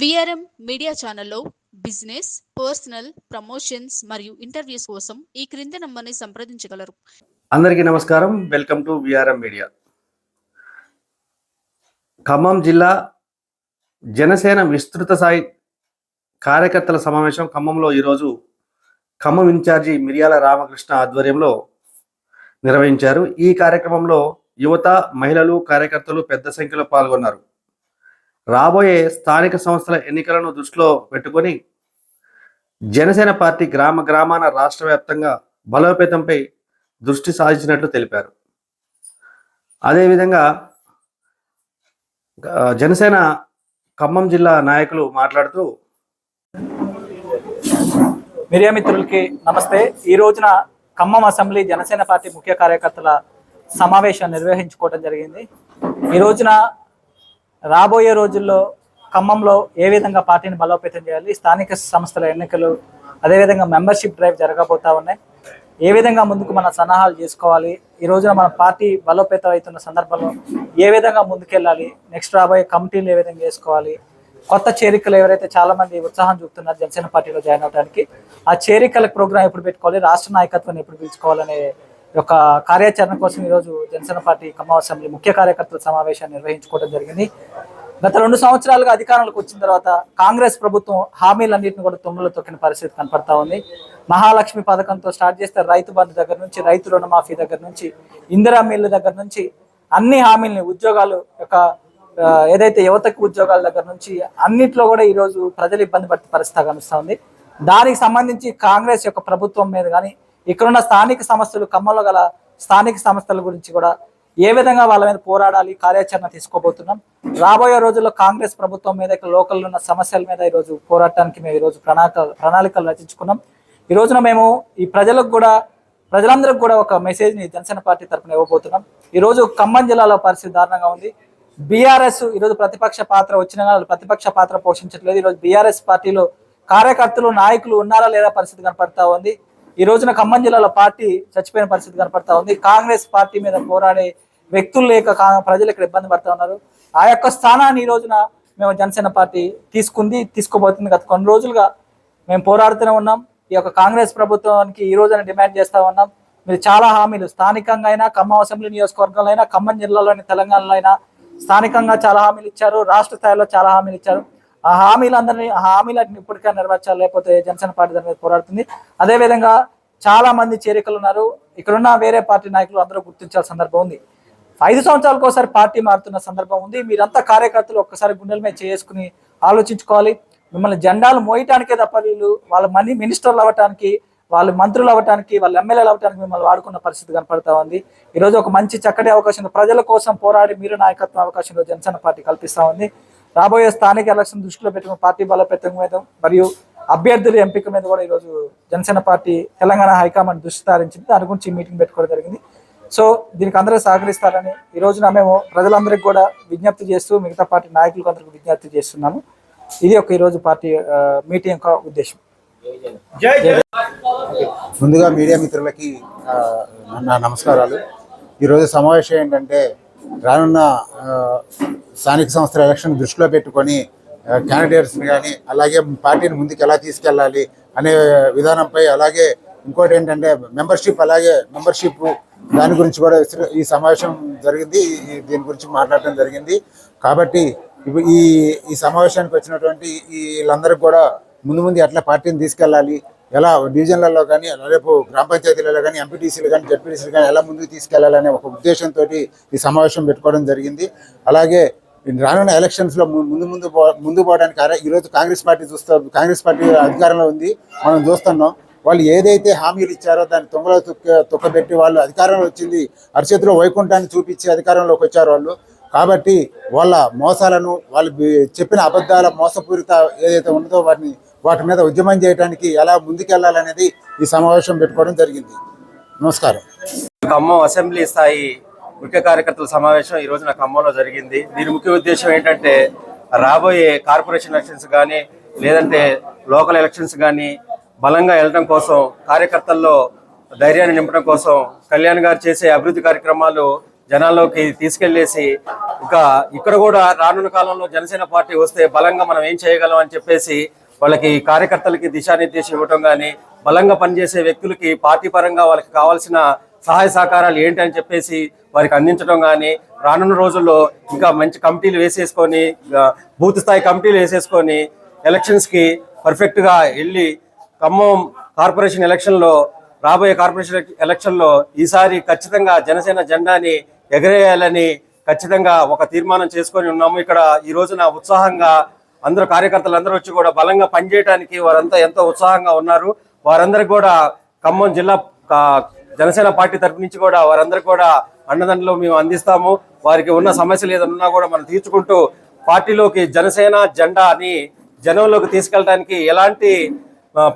VRM media ఛానల్లో business personal promotions మరియు interviews కోసం ఈ క్రింది నంబర్ని సంప్రదించగలరు. అందరికీ నమస్కారం. Welcome to VRM media Khammam జిల్లా జనసేన విస్తృత స్థాయి కార్యకర్తల సమావేశం ఖమ్మంలో ఈరోజు ఖమ్మం ఇన్ఛార్జి మిరియాల రామకృష్ణ ఆధ్వర్యంలో నిర్వహించారు. ఈ కార్యక్రమంలో యువత మహిళలు కార్యకర్తలు పెద్ద సంఖ్యలో పాల్గొన్నారు. రాబోయే స్థానిక సంస్థల ఎన్నికలను దృష్టిలో పెట్టుకొని జనసేన పార్టీ గ్రామ గ్రామాన రాష్ట్ర వ్యాప్తంగా బలోపేతంపై దృష్టి సాధించినట్లు తెలిపారు. అదేవిధంగా జనసేన ఖమ్మం జిల్లా నాయకులు మాట్లాడుతూ మీడియా మిత్రులకి నమస్తే. ఈ రోజున ఖమ్మం అసెంబ్లీ జనసేన పార్టీ ముఖ్య కార్యకర్తల సమావేశం నిర్వహించుకోవడం జరిగింది. ఈ రోజున రాబోయే రోజుల్లో ఖమ్మంలో ఏ విధంగా పార్టీని బలోపేతం చేయాలి స్థానిక సంస్థల ఎన్నికలు అదేవిధంగా మెంబర్షిప్ డ్రైవ్ జరగబోతా ఉన్నాయి. ఏ విధంగా ముందుకు మన సన్నాహాలు చేసుకోవాలి ఈ రోజున మన పార్టీ బలోపేతం అవుతున్న సందర్భంలో ఏ విధంగా ముందుకెళ్ళాలి నెక్స్ట్ రాబోయే కమిటీలు ఏ విధంగా చేసుకోవాలి కొత్త చేరికలు ఎవరైతే చాలా మంది ఉత్సాహం చూపుతున్నారు జనసేన పార్టీలో జాయిన్ అవడానికి ఆ చేరికల ప్రోగ్రాం ఎప్పుడు పెట్టుకోవాలి రాష్ట్ర నాయకత్వాన్ని ఎప్పుడు పిలుచుకోవాలనే యొక్క కార్యాచరణ కోసం ఈరోజు జనసేన పార్టీ ఖమ్మం అసెంబ్లీ ముఖ్య కార్యకర్తల సమావేశాన్ని నిర్వహించుకోవడం జరిగింది. గత రెండు సంవత్సరాలుగా అధికారంలోకి వచ్చిన తర్వాత కాంగ్రెస్ ప్రభుత్వం హామీలన్నింటిని కూడా తుమ్ములు తొక్కిన పరిస్థితి కనపడతా ఉంది. మహాలక్ష్మి పథకంతో స్టార్ట్ చేస్తే రైతు బంధు దగ్గర నుంచి రైతు రుణమాఫీ దగ్గర నుంచి ఇందిరా మిల్లు దగ్గర నుంచి అన్ని హామీలని ఉద్యోగాలు యొక్క ఏదైతే యువతకు ఉద్యోగాల దగ్గర నుంచి అన్నిట్లో కూడా ఈరోజు ప్రజలు ఇబ్బంది పడే పరిస్థితి కనిపిస్తూ ఉంది. దానికి సంబంధించి కాంగ్రెస్ యొక్క ప్రభుత్వం మీద కానీ ఇక్కడున్న స్థానిక సమస్యలు ఖమ్మంలో గల స్థానిక సంస్థల గురించి కూడా ఏ విధంగా వాళ్ళ మీద పోరాడాలి కార్యాచరణ తీసుకోబోతున్నాం. రాబోయే రోజుల్లో కాంగ్రెస్ ప్రభుత్వం మీద ఇక్కడ లోకల్లో ఉన్న సమస్యల మీద ఈరోజు పోరాటానికి మేము ఈరోజు ప్రణాళిక ప్రణాళికలు రచించుకున్నాం. ఈ రోజున మేము ఈ ప్రజలకు కూడా ప్రజలందరికీ కూడా ఒక మెసేజ్ని జనసేన పార్టీ తరఫున ఇవ్వబోతున్నాం. ఈరోజు ఖమ్మం జిల్లాలో పరిస్థితి దారుణంగా ఉంది. బీఆర్ఎస్ ఈరోజు ప్రతిపక్ష పాత్ర వచ్చిన ప్రతిపక్ష పాత్ర పోషించట్లేదు. ఈరోజు బీఆర్ఎస్ పార్టీలో కార్యకర్తలు నాయకులు ఉన్నారా లేదా పరిస్థితి కనపడతా ఉంది. ఈ రోజున ఖమ్మం జిల్లాలో పార్టీ చచ్చిపోయిన పరిస్థితి కనపడతా ఉంది. కాంగ్రెస్ పార్టీ మీద పోరాడే వ్యక్తులు లేక కా- ప్రజలు ఇక్కడ ఇబ్బంది పడతా ఉన్నారు. ఆ యొక్క స్థానాన్ని ఈ రోజున మేము జనసేన పార్టీ తీసుకుంది తీసుకోబోతుంది. గత కొన్ని రోజులుగా మేము పోరాడుతూనే ఉన్నాం. ఈ యొక్క కాంగ్రెస్ ప్రభుత్వానికి ఈ రోజున డిమాండ్ చేస్తా ఉన్నాం. మీరు చాలా హామీలు స్థానికంగా అయినా ఖమ్మం అసెంబ్లీ నియోజకవర్గంలో అయినా ఖమ్మం జిల్లాలోని తెలంగాణలో అయినా స్థానికంగా చాలా హామీలు ఇచ్చారు. రాష్ట్ర స్థాయిలో చాలా హామీలు ఇచ్చారు. ఆ హామీలందరినీ ఆ హామీలన్నీ ఇప్పటికే నెరవేర్చాలి లేకపోతే జనసేన పార్టీ దాని మీద పోరాడుతుంది. అదేవిధంగా చాలా మంది చేరికలు ఉన్నారు. ఇక్కడున్న వేరే పార్టీ నాయకులు అందరూ గుర్తించాల్సిన సందర్భం ఉంది. ఐదు సంవత్సరాలకు ఒకసారి పార్టీ మారుతున్న సందర్భం ఉంది. మీరంతా కార్యకర్తలు ఒక్కసారి గుండెల మీద చేసుకుని ఆలోచించుకోవాలి. మిమ్మల్ని జెండాలు మోయటానికే తప్ప వీళ్ళు వాళ్ళ మనీ మినిస్టర్లు అవ్వటానికి వాళ్ళు మంత్రులు అవ్వటానికి వాళ్ళ ఎమ్మెల్యేలు అవ్వటానికి మిమ్మల్ని వాడుకున్న పరిస్థితి కనపడతా ఉంది. ఈరోజు ఒక మంచి చక్కటి అవకాశం ప్రజల కోసం పోరాడి మీరు నాయకత్వం అవకాశంలో జనసేన పార్టీ కల్పిస్తా ఉంది. రాబోయే స్థానిక ఎలక్షన్ దృష్టిలో పెట్టుకుని పార్టీ బలోపేతం మీద మరియు అభ్యర్థుల ఎంపిక మీద కూడా ఈరోజు జనసేన పార్టీ తెలంగాణ హైకమాండ్ దృష్టి సారించింది. దాని గురించి మీటింగ్ పెట్టుకోవడం జరిగింది. సో దీనికి అందరూ సహకరిస్తారని ఈ రోజున మేము ప్రజలందరికీ కూడా విజ్ఞప్తి చేస్తూ మిగతా పార్టీ నాయకులకు అందరికీ విజ్ఞప్తి చేస్తున్నాము. ఇది ఒక ఈరోజు పార్టీ మీటింగ్ యొక్క ఉద్దేశం. ముందుగా మీడియా మిత్రులకి నా నమస్కారాలు. ఈరోజు సమావేశం ఏంటంటే రానున్న స్థానిక సంస్థల ఎలక్షన్ దృష్టిలో పెట్టుకొని క్యాండిడేట్స్ని కానీ అలాగే పార్టీని ముందుకు ఎలా తీసుకెళ్ళాలి అనే విధానంపై అలాగే ఇంకోటి ఏంటంటే మెంబర్షిప్ అలాగే మెంబర్షిప్ దాని గురించి కూడా ఈ సమావేశం జరిగింది. దీని గురించి మాట్లాడటం జరిగింది. కాబట్టి ఇప్పుడు ఈ ఈ సమావేశానికి వచ్చినటువంటి ఈ వీళ్ళందరికీ కూడా ముందు ముందు ఎట్లా పార్టీని తీసుకెళ్ళాలి ఎలా డివిజన్లలో కానీ రేపు గ్రామ పంచాయతీలలో కానీ ఎంపీటీసీలు కానీ జడ్పీటీసీలు కానీ ఎలా ముందుకు తీసుకెళ్ళాలనే ఒక ఉద్దేశంతో ఈ సమావేశం పెట్టుకోవడం జరిగింది. అలాగే రానున్న ఎలక్షన్స్లో ముందు ముందు ముందు పోవడానికి ఈరోజు కాంగ్రెస్ పార్టీ చూస్తా కాంగ్రెస్ పార్టీ అధికారంలో ఉంది మనం చూస్తున్నాం. వాళ్ళు ఏదైతే హామీలు ఇచ్చారో దాన్ని తొంగలో తొక్క తొక్కబెట్టి వాళ్ళు అధికారంలో వచ్చింది అరచేతిలో వైకుంఠాన్ని చూపించి అధికారంలోకి వచ్చారు వాళ్ళు. కాబట్టి వాళ్ళ మోసాలను వాళ్ళు చెప్పిన అబద్ధాల మోసపూరిత ఏదైతే ఉన్నదో వాటిని వాటి మీద ఉద్యమం చేయడానికి ఎలా ముందుకెళ్ళాలనేది ఈ సమావేశం పెట్టుకోవడం జరిగింది. నమస్కారం. ఖమ్మం అసెంబ్లీ స్థాయి ముఖ్య కార్యకర్తల సమావేశం ఈ రోజున ఖమ్మంలో జరిగింది. దీని ముఖ్య ఉద్దేశం ఏంటంటే రాబోయే కార్పొరేషన్ ఎలక్షన్స్ కానీ లేదంటే లోకల్ ఎలక్షన్స్ కానీ బలంగా వెళ్ళడం కోసం కార్యకర్తల్లో ధైర్యాన్ని నింపడం కోసం కళ్యాణ్ గారు చేసే అభివృద్ధి కార్యక్రమాలు జనాల్లోకి తీసుకెళ్ళేసి ఇంకా ఇక్కడ కూడా రానున్న కాలంలో జనసేన పార్టీ వస్తే బలంగా మనం ఏం చేయగలం అని చెప్పేసి వాళ్ళకి కార్యకర్తలకి దిశానిర్దేశం ఇవ్వటం కానీ బలంగా పనిచేసే వ్యక్తులకి పార్టీ పరంగా వాళ్ళకి కావాల్సిన సహాయ సహకారాలు ఏంటి అని చెప్పేసి వారికి అందించడం కానీ రానున్న రోజుల్లో ఇంకా మంచి కమిటీలు వేసేసుకొని బూత్ స్థాయి కమిటీలు వేసేసుకొని ఎలక్షన్స్కి పర్ఫెక్ట్గా వెళ్ళి ఖమ్మం కార్పొరేషన్ ఎలక్షన్లో రాబోయే కార్పొరేషన్ ఎలక్షన్లో ఈసారి ఖచ్చితంగా జనసేన జెండాని ఎగరేయాలని ఖచ్చితంగా ఒక తీర్మానం చేసుకొని ఉన్నాము. ఇక్కడ ఈ రోజున ఉత్సాహంగా అందరూ కార్యకర్తలు అందరూ వచ్చి కూడా బలంగా పనిచేయడానికి వారంతా ఎంతో ఉత్సాహంగా ఉన్నారు. వారందరికి కూడా ఖమ్మం జిల్లా కా- జనసేన పార్టీ తరఫు నుంచి కూడా వారందరూ కూడా అన్నదండలు మేము అందిస్తాము. వారికి ఉన్న సమస్యలు ఏదన్నా ఉన్నా కూడా మనం తీర్చుకుంటూ పార్టీలోకి జనసేన జెండా అని జనంలోకి తీసుకెళ్ళడానికి ఎలాంటి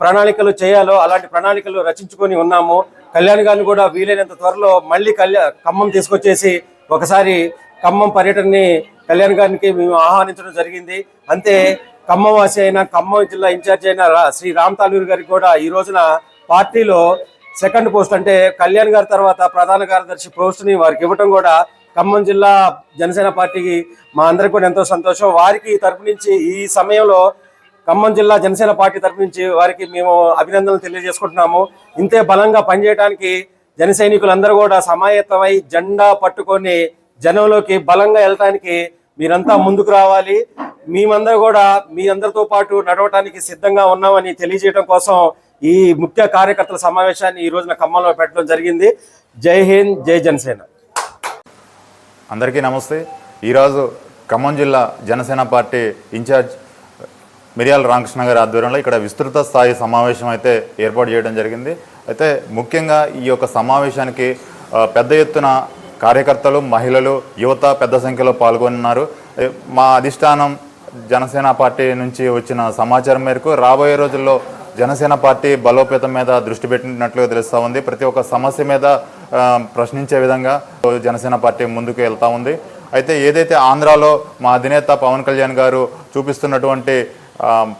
ప్రణాళికలు చేయాలో అలాంటి ప్రణాళికలు రచించుకొని ఉన్నాము. కళ్యాణ్ గారిని కూడా వీలైనంత త్వరలో మళ్ళీ కళ్యాణ్ ఖమ్మం తీసుకొచ్చేసి ఒకసారి ఖమ్మం పర్యటనని కళ్యాణ్ గారికి మేము ఆహ్వానించడం జరిగింది. అంతే ఖమ్మం వాసి అయిన ఖమ్మం జిల్లా ఇన్ఛార్జ్ అయిన శ్రీ రామ్ తాలూరు గారికి కూడా ఈ రోజున పార్టీలో సెకండ్ పోస్ట్ అంటే కళ్యాణ్ గారి తర్వాత ప్రధాన కార్యదర్శి పోస్ట్ని వారికి ఇవ్వటం కూడా ఖమ్మం జిల్లా జనసేన పార్టీకి మా అందరికి కూడా ఎంతో సంతోషం. వారికి తరపు నుంచి ఈ సమయంలో ఖమ్మం జిల్లా జనసేన పార్టీ తరపు నుంచి వారికి మేము అభినందనలు తెలియజేసుకుంటున్నాము. ఇంతే బలంగా పనిచేయడానికి జన సైనికులందరూ కూడా సమాయత్తమై జెండా పట్టుకొని జనంలోకి బలంగా వెళ్ళటానికి మీరంతా ముందుకు రావాలి. మేమందరూ కూడా మీ అందరితో పాటు నడవటానికి సిద్ధంగా ఉన్నామని తెలియజేయడం కోసం ఈ ముఖ్య కార్యకర్తల సమావేశాన్ని ఈ రోజున ఖమ్మంలో పెట్టడం జరిగింది. జై హింద్ జై జనసేన. అందరికీ నమస్తే. ఈరోజు ఖమ్మం జిల్లా జనసేన పార్టీ ఇన్ఛార్జ్ మిరియాల రామకృష్ణ గారి ఆధ్వర్యంలో ఇక్కడ విస్తృత స్థాయి సమావేశం అయితే ఏర్పాటు చేయడం జరిగింది. అయితే ముఖ్యంగా ఈ యొక్క సమావేశానికి పెద్ద ఎత్తున కార్యకర్తలు మహిళలు యువత పెద్ద సంఖ్యలో పాల్గొన్నారు. మా అధిష్టానం జనసేన పార్టీ నుంచి వచ్చిన సమాచారం మేరకు రాబోయే రోజుల్లో జనసేన పార్టీ బలోపేతం మీద దృష్టి పెట్టినట్లుగా తెలుస్తూ ఉంది. ప్రతి ఒక్క సమస్య మీద ప్రశ్నించే విధంగా జనసేన పార్టీ ముందుకు వెళ్తూ ఉంది. అయితే ఏదైతే ఆంధ్రాలో మా అధినేత పవన్ కళ్యాణ్ గారు చూపిస్తున్నటువంటి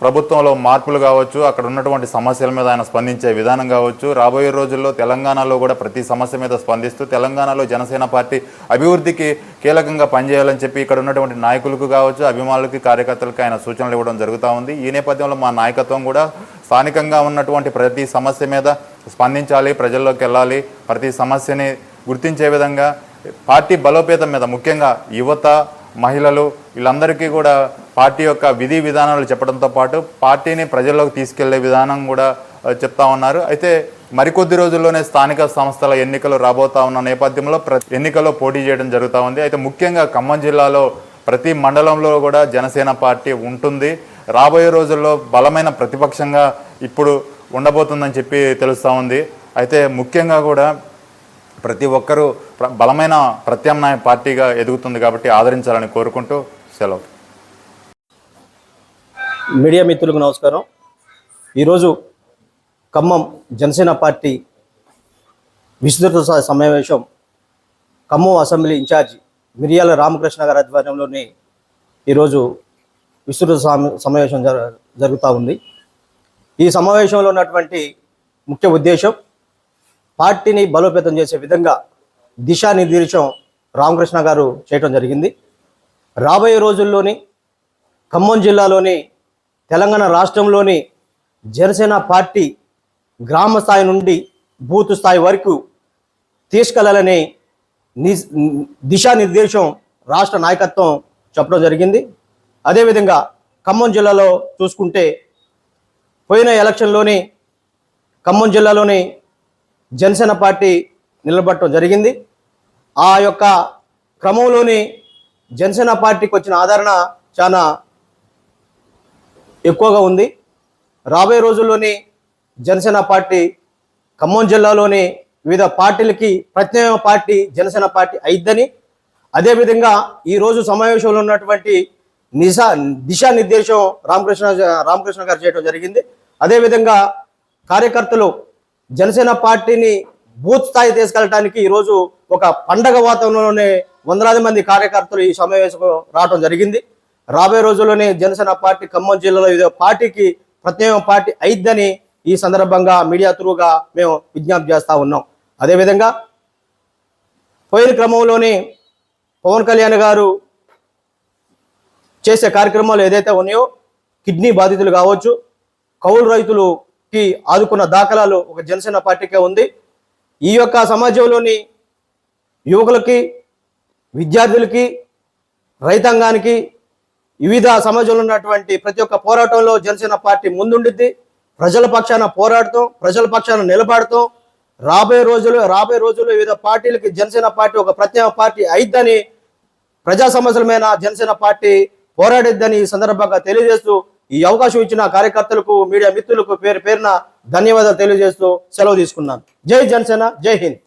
ప్రభుత్వంలో మార్పులు కావచ్చు అక్కడ ఉన్నటువంటి సమస్యల మీద ఆయన స్పందించే విధానం కావచ్చు. రాబోయే రోజుల్లో తెలంగాణలో కూడా ప్రతి సమస్య మీద స్పందిస్తూ తెలంగాణలో జనసేన పార్టీ అభివృద్ధికి కీలకంగా పనిచేయాలని చెప్పి ఇక్కడ ఉన్నటువంటి నాయకులకు కావచ్చు అభిమానులకి కార్యకర్తలకు ఆయన సూచనలు ఇవ్వడం జరుగుతూ ఉంది. ఈ నేపథ్యంలో మా నాయకత్వం కూడా స్థానికంగా ఉన్నటువంటి ప్రతి సమస్య మీద స్పందించాలి ప్రజల్లోకి వెళ్ళాలి. ప్రతి సమస్యని గుర్తించే విధంగా పార్టీ బలోపేతం మీద ముఖ్యంగా యువత మహిళలు వీళ్ళందరికీ కూడా పార్టీ యొక్క విధి విధానాలు చెప్పడంతో పాటు పార్టీని ప్రజల్లోకి తీసుకెళ్ళే విధానం కూడా చెప్తా ఉన్నారు. అయితే మరికొద్ది రోజుల్లోనే స్థానిక సంస్థల ఎన్నికలు రాబోతా ఉన్న నేపథ్యంలో ప్రతి ఎన్నికల్లో పోటీ చేయడం జరుగుతూ ఉంది. అయితే ముఖ్యంగా ఖమ్మం జిల్లాలో ప్రతి మండలంలో కూడా జనసేన పార్టీ ఉంటుంది. రాబోయే రోజుల్లో బలమైన ప్రతిపక్షంగా ఇప్పుడు ఉండబోతుందని చెప్పి తెలుస్తూ ఉంది. అయితే ముఖ్యంగా కూడా ప్రతి ఒక్కరూ ప్ర- బలమైన ప్రత్యామ్నాయ పార్టీగా ఎదుగుతుంది కాబట్టి ఆదరించాలని కోరుకుంటూ సెలవు. మీడియా మిత్రులకు నమస్కారం. ఈరోజు ఖమ్మం జనసేన పార్టీ విస్తృత సమావేశం ఖమ్మం అసెంబ్లీ ఇన్ఛార్జ్ మిరియాల రామకృష్ణ గారి ఆధ్వర్యంలోని ఈరోజు విస్తృత సమావేశం జరుగుతూ ఉంది. ఈ సమావేశంలో ఉన్నటువంటి ముఖ్య ఉద్దేశం పార్టీని బలోపేతం చేసే విధంగా దిశానిర్దేశం రామకృష్ణ గారు చేయటం జరిగింది. రాబోయే రోజుల్లోని ఖమ్మం జిల్లాలోని తెలంగాణ రాష్ట్రంలోని జనసేన పార్టీ గ్రామ స్థాయి నుండి బూత్ స్థాయి వరకు తీసుకెళ్ళాలని ని- దిశానిర్దేశం రాష్ట్ర నాయకత్వం చెప్పడం జరిగింది. అదేవిధంగా ఖమ్మం జిల్లాలో చూసుకుంటే పోయిన ఎలక్షన్లోని ఖమ్మం జిల్లాలోని జనసేన పార్టీ నిలబడటం జరిగింది. ఆ యొక్క క్రమంలోని జనసేన పార్టీకి వచ్చిన ఆదరణ చాలా ఎక్కువగా ఉంది. రాబోయే రోజుల్లోని జనసేన పార్టీ ఖమ్మం జిల్లాలోని వివిధ పార్టీలకి ప్రత్యేక పార్టీ జనసేన పార్టీ అయిద్దని అదేవిధంగా ఈరోజు సమావేశంలో ఉన్నటువంటి నిశా దిశానిర్దేశం రామకృష్ణ రామకృష్ణ గారు చేయడం జరిగింది. అదేవిధంగా కార్యకర్తలు జనసేన పార్టీని బూత్ స్థాయి తీసుకెళ్ళడానికి ఈరోజు ఒక పండగ వాతావరణంలోనే వందలాది మంది కార్యకర్తలు ఈ సమావేశం రావడం జరిగింది. రాబోయే రోజుల్లోనే జనసేన పార్టీ ఖమ్మం జిల్లాలో ఇదే పార్టీకి ప్రత్యేక పార్టీ అయిద్దని ఈ సందర్భంగా మీడియా త్రూగా మేము విజ్ఞప్తి చేస్తూ ఉన్నాం. అదేవిధంగా పోయిన క్రమంలోనే పవన్ కళ్యాణ్ గారు చేసే కార్యక్రమాలు ఏదైతే ఉన్నాయో కిడ్నీ బాధితులు కావచ్చు కౌలు రైతులుకి ఆదుకున్న దాఖలాలు ఒక జనసేన పార్టీకే ఉంది. ఈ యొక్క సమాజంలోని యువకులకి విద్యార్థులకి రైతాంగానికి వివిధ సమాజంలో ఉన్నటువంటి ప్రతి ఒక్క పోరాటంలో జనసేన పార్టీ ముందుండిద్ది. ప్రజల పక్షాన పోరాడుతాం ప్రజల పక్షాన నిలబడతాం. రాబోయే రోజులు రాబోయే రోజుల్లో వివిధ పార్టీలకి జనసేన పార్టీ ఒక ప్రత్యేక పార్టీ అయిద్దని ప్రజా సమస్యల మీద జనసేన పార్టీ పోరాడిద్దని ఈ సందర్భంగా తెలియజేస్తూ ఈ అవకాశం ఇచ్చిన కార్యకర్తలకు మీడియా మిత్రులకు పేరు పేరున ధన్యవాదాలు తెలియజేస్తూ సెలవు తీసుకున్నాను. జై జనసేన జై హింద్.